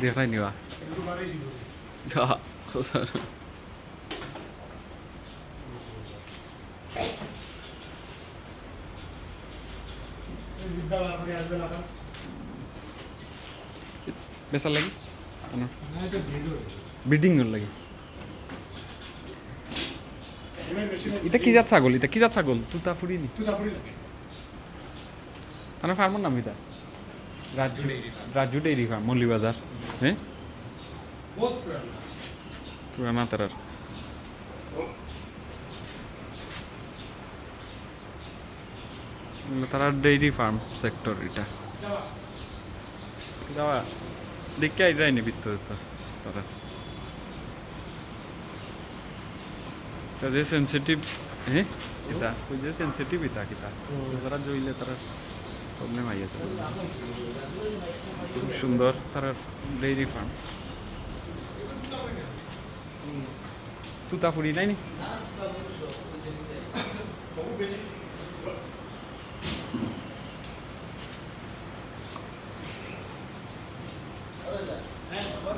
দেখাই নিবা. বেচার লাগি ব্রিডিং লাগি এটা কি জাত ছাগল এটা কি জাত ছাগল তুতা ফুরি নি তাহলে ফার্মার নাম এটা রাজু রাজু ডেইরি ফার্ম মল্লিবাজার হ্যাঁ পুরানা তারার তারা ডেইরি ফার্ম সেক্টর এটা। যাওয়া দেখে আইডাই নি ভিতরে তো তারা। তা যে সেন্সিটিভ হ্যাঁ এটা ওই যে সেন্সিটিভ এটা কিতা তারা জইলে তারা প্রবলেম আই যেতে খুব সুন্দর তারা ডেইরি ফার্ম। তুতাপুরি নাই নি? হ্যাঁ আমার